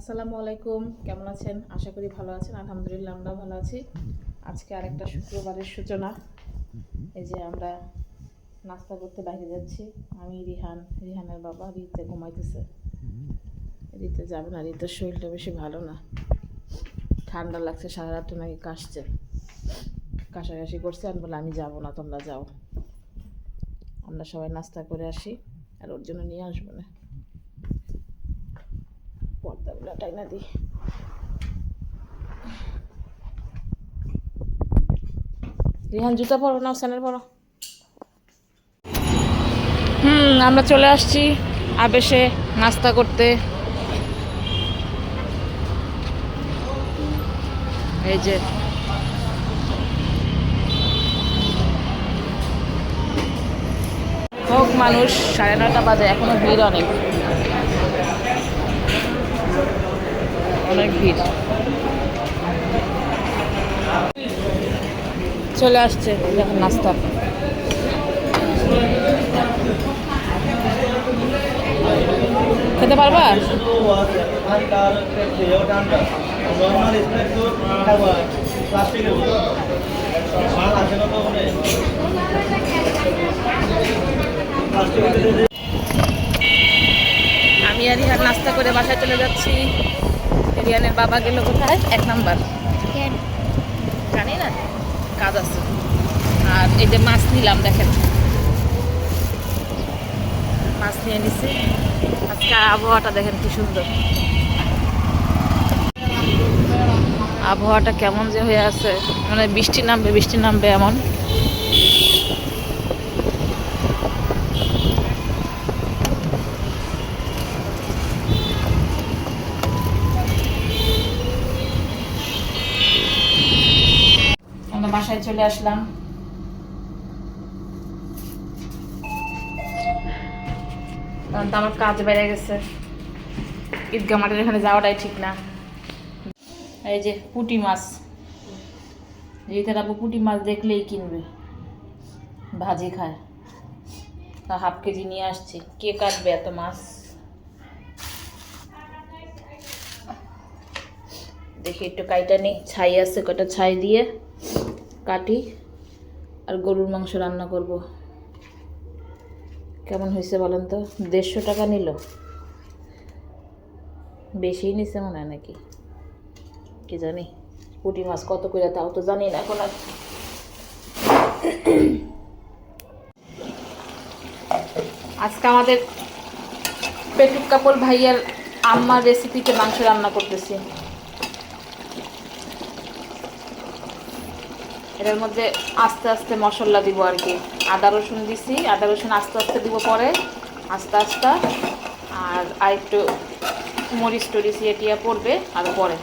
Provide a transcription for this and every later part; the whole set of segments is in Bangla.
আসসালামু আলাইকুম। কেমন আছেন? আশা করি ভালো আছেন। আলহামদুলিল্লাহ আমরা ভালো আছি। আজকে আরেকটা শুক্রবারের সূচনা। এই যে আমরা নাস্তা করতে বাইরে যাচ্ছি। আমি রিহান রিহানের বাবা রিতে ঘুমাইতেছে। রিতে যাবে না রিতের শরীরটা বেশি ভালো না। ঠান্ডা লাগছে সারা রাত নাকি কাশছে। কাশাকাশি করছে আমি বলে আমি যাব না তোমরা যাও। আমরা সবাই নাস্তা করে আসি আর ওর জন্য নিয়ে আসব না। পর্দাগুলো টাইনা দিই রিহান, জুতা পরো না স্যানের পরো। হুম, আমরা চলে আসছি আবেশে নাস্তা করতে। এই যে। হোক মানুষ, সাড়ে নয়টা বাজে, এখনও ভিড় অনেক। অনেক ভিড়। চলে আসছে দেখুন নাস্তা। খেতে পারবা? আমি আর রিহান নাস্তা করে বাসায় চলে যাচ্ছি। রিহানের বাবা গেল কোথায়? এক নাম্বার। জানি না। কাজ আছে। আর এই যে মাছ নিলাম দেখেন। মাছ নিয়ে নিছি। আজকে আবহাওয়াটা দেখেন কি সুন্দর। আবহাওয়াটা কেমন যে হয়ে আছে। মানে বৃষ্টি নামবে বৃষ্টি নামবে এমন। বাসায় চলে আসলাম। আমার কাজ বেড়ে গেছে। ঈদগা মাঠের এখানে যাওয়াটাই ঠিক না। এই যে পুঁটি মাছ। রিতার আপু পুঁটি মাছ দেখলেই কিনবে। ভাজি খায়। তা হাফ কেজি নিয়ে আসছি। কে কাটবে এত মাছ? দেখি একটু কাইটা নেই। ছাই আছে কটা ছাই দিয়ে। কাটি আর গরুর মাংস রান্না করব। কেমন হয়েছে বলেন তো? দেড়শো টাকা নিল। বেশিই নিছে মনে হয় নাকি? কি জানি? পুঁটি মাছ কত করে তাও তো জানি না এখন আর। আজকে আমাদের পেটুক কাপড় ভাইয়ার আম্মার রেসিপিতে মাংস রান্না করতেছি। এটার মধ্যে আস্তে আস্তে মশলা দিব আর কি। আদা রসুন দিছি আদা রসুন আস্তে আস্তে দিব পরে আস্তে আস্তে। আর আরেকটু মরিচ টরিচ এটিয়া পড়বে আর পরে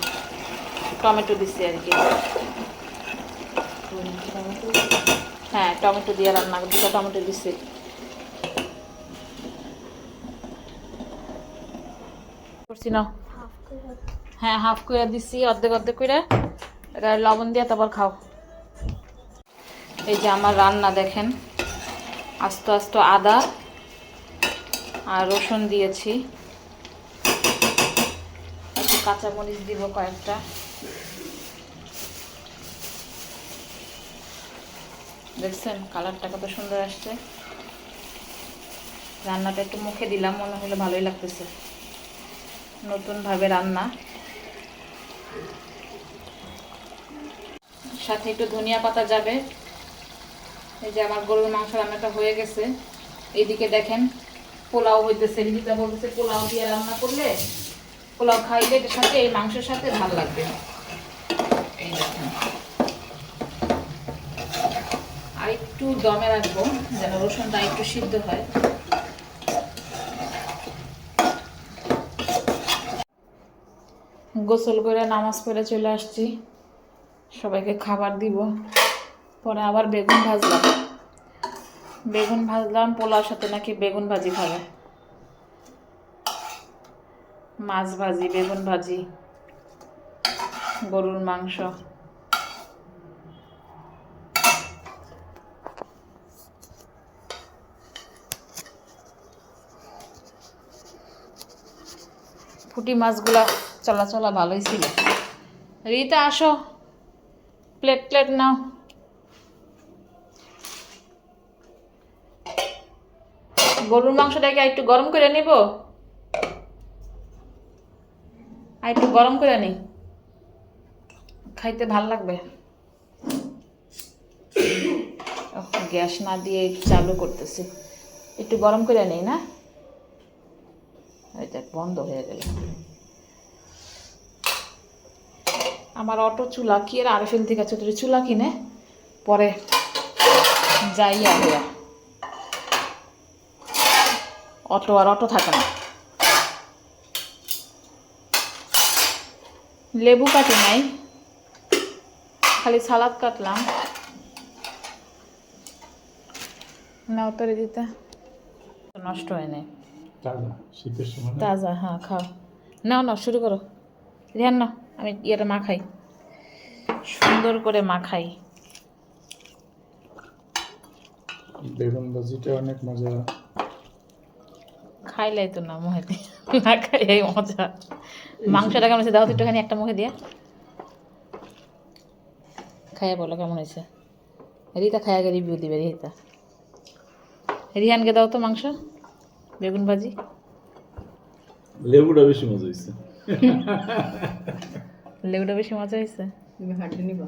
টমেটো দিছি আর কি। হ্যাঁ টমেটো দিয়ে রান্না দুটো টমেটো দিছি। করছি না হ্যাঁ হাফ করে দিছি অর্ধেক অর্ধেক করে। এটা লবণ দিয়ে তারপর খাও। এই যে আমার রান্না দেখেন। আস্তে আস্তে আদা আর রসুন দিয়েছি। কাঁচামরিচ দিব কয়েকটা। দেখছেন? কালারটা কত সুন্দর আসছে। রান্নাটা একটু মুখে দিলাম, মনে হলো ভালোই লাগতেছে। নতুনভাবে রান্না। সাথে একটু ধনিয়া পাতা যাবে। এই যে আমার গরুর মাংস রান্নাটা হয়ে গেছে। এইদিকে দেখেন, পোলাও হইতেছে রিজিতা বলতেছে, পোলাও দিয়ে রান্না করলে পোলাও খাইলে এটার সাথে, এই মাংসের সাথে ভালো লাগবে। এই দেখেন। আর একটু দমে রাখব, যেন রসুনটা একটু সিদ্ধ হয়। গোসল করে নামাজ পড়ে চলে আসছি। সবাইকে খাবার দিব। পরে আবার বেগুন ভাজলাম। বেগুন ভাজলাম, পোলাওর সাথে নাকি বেগুন ভাজি খাবে। মাছ ভাজি, বেগুন ভাজি, গরুর মাংস। পুঁটি মাছগুলা চলা চলা ভালোই ছিল। রিতা, আসো। প্লেট প্লেট নাও। গরুর মাংসটাকে একটু গরম করে নিব? আর একটু গরম করে নিই খাইতে ভালো লাগবে। গ্যাস না দিয়ে চালু করতেছি। একটু গরম করে নেই না? দেখ, বন্ধ হয়ে গেল। আমার অটো চুলা কি এর আরএফএল থেকে ছোট চুলা কিনে পরে যাইয়া হইয়া অটো আর অটো থাকে না। লেবু কাটি নাই খালি সালাদ কাটলাম। নাও তরে দিতে। নষ্ট হয় নাই। তাজা না? হ্যাঁ খাও। নাও নাও শুরু করো। ধ্যান নাও আমি ইয়েটা মাখাই। সুন্দর করে মাখাই। বেগুন ভাজিটা অনেক মজা। খাইলাই তো না মুখে দিয়ে। না খাই এই মজা। মাংসটা কেমন হয়েছে দাও তো একটুখানি একটা মুখে দিয়ে। খাইয়া বলো কেমন হয়েছে? রিতা খাইয়া আগে রিভিউ দিবে রিতা। রিহানকে দাও তো মাংস বেগুন ভাজি। লেবুটা বেশি মজা হয়েছে। লেবুটা বেশি মজা হয়েছে। তুমি হাঁটে নিবা।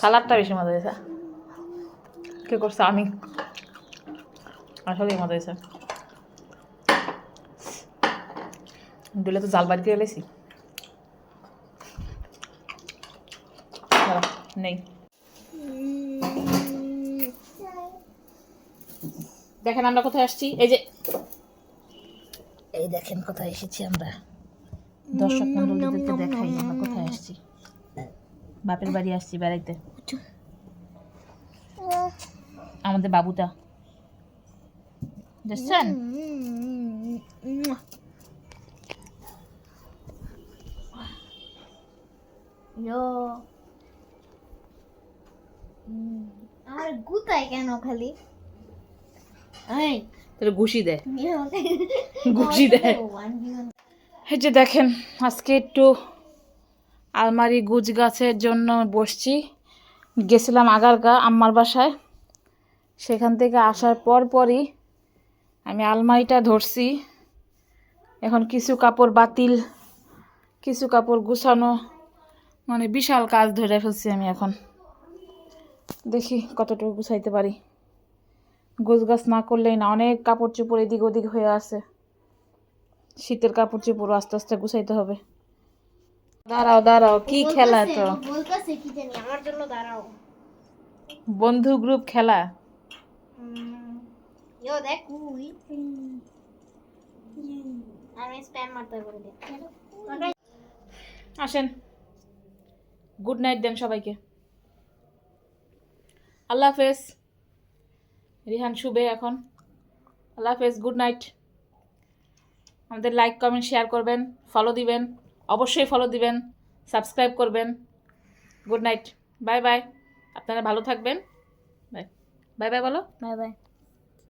সালাদটা বেশি মজা হয়েছে। কে করছে? আমি। আসলেই মজা হয়েছে। দিলে তো জাল বাড়িতে এলেছি নেই। দেখেন আমরা কোথায় আসছি? এই যে। এই দেখেন কোথায় এসেছি আমরা। দর্শক মন্ডলীদেরকে দেখাই আমরা কোথায় আসছি। বাপের বাড়ি আসছি বেড়াইতে। আমাদের বাবুটা। দেখছেন আর গুতায় কেন খালি? তোর ঘুষি দেয় ঘুষি দেয় এই যে দেখেন আজকে একটু আলমারি গুজ গাছের জন্য বসছি। গেছিলাম আগারগা আম্মার বাসায়। সেখান থেকে আসার পর পরই আমি আলমারিটা ধরছি। এখন কিছু কাপড় বাতিল কিছু কাপড় গুছানো মানে বিশাল কাজ ধরে ফেলছি আমি এখন। দেখি কতটুকু গুছাইতে পারি। গোছ গাছ না করলেই না অনেক কাপড় চোপড় এদিক ওদিক হয়ে আছে। শীতের কাপড় চোপড় আস্তে আস্তে গুছাইতে হবে। দাঁড়াও দাঁড়াও কি খেলা তো? বন্ধু গ্রুপ খেলা? ইয়ো দেখ উই আমি স্প্যাম মারতে করে দে আসেন গুড নাইট দেন সবাইকে আল্লাহ হাফেজ রিহান শুবে এখন. আল্লাহ হাফেজ গুড নাইট আমাদের লাইক কমেন্ট শেয়ার করবেন ফলো দিবেন অবশ্যই ফলো দিবেন সাবস্ক্রাইব করবেন। গুড নাইট বাই বাই আপনারা ভালো থাকবেন। বাই বাই বাই বলো। Bye bye